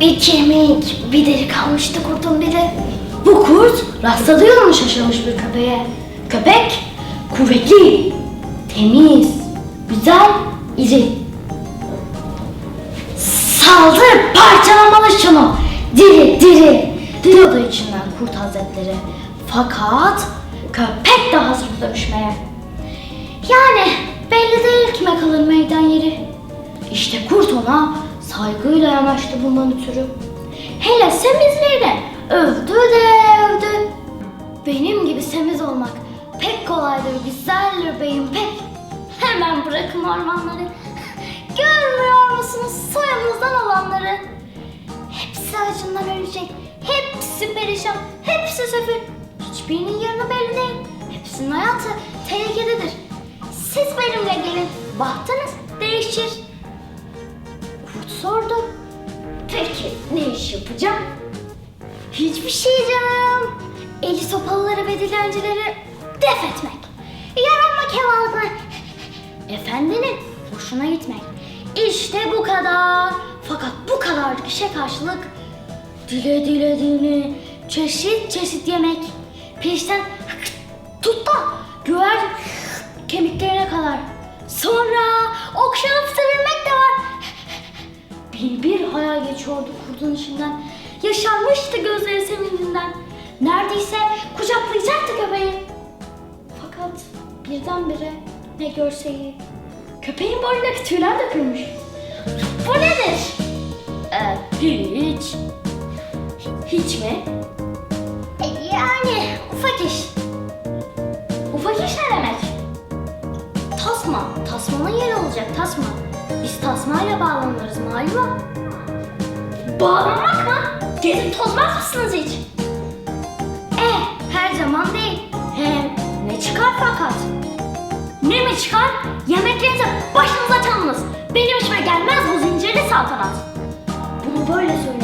Bir kemik, bir deri kalmıştı kurtun biri. Bu kurt rastladığı yolunu şaşırmış bir köpeğe. Köpek kuvvetli, temiz, güzel, iri. Saldır, parçalamalı şunu. Diri, diri. Oda içinden kurt hazretleri. Fakat köpek de hazır dövüşmeye. Yani belli değil kime kalır meydan yeri. Ona saygıyla yanaştı bundan ötürü. Hele semizliğine övdü de övdü. Benim gibi semiz olmak pek kolaydır güzel beyim pek. Hemen bırakın ormanları. Görmüyor musunuz soyumuzdan olanları? Hepsi acından ölecek. Hepsi perişan. Hepsi sefil. Hiçbirinin yarını belli değil. Hepsinin hayatı tehlikededir. Siz benimle gelin. Bahtınız değişir. Sordu. Peki ne iş yapacağım? Hiçbir şey canım. Eli sopalıları ve dilencileri def etmek. Yaranma kemalına. Efendinin hoşuna gitmek. İşte bu kadar. Fakat bu kadarlık işe karşılık dile dile dini çeşit çeşit yemek. Pirinçten tut da güver kemiklerine kadar. Sonra okşanıp. Bin bir hayal geçiyordu kurdun içinden. Yaşarmıştı gözleri sevincinden. Neredeyse kucaklayacaktı köpeği. Fakat birdenbire ne görseyi. Köpeğin boynundaki tüyler dökülmüş. Bu nedir? Ee, hiç. Hiç mi? E, yani ufak iş. Ufak iş ne demek? Tasma. Tasmanın yeri olacak tasma. Biz tasmayla bağlanırız malum. Bağlanmak mı? Gezip tozmaz mısınız hiç? Eh her zaman değil. Hem ne çıkar fakat? Ne mi çıkar? Yemeklerinizi başınıza çalınız. Benim işime gelmez bu zincirli saltanat. Bunu böyle söyledi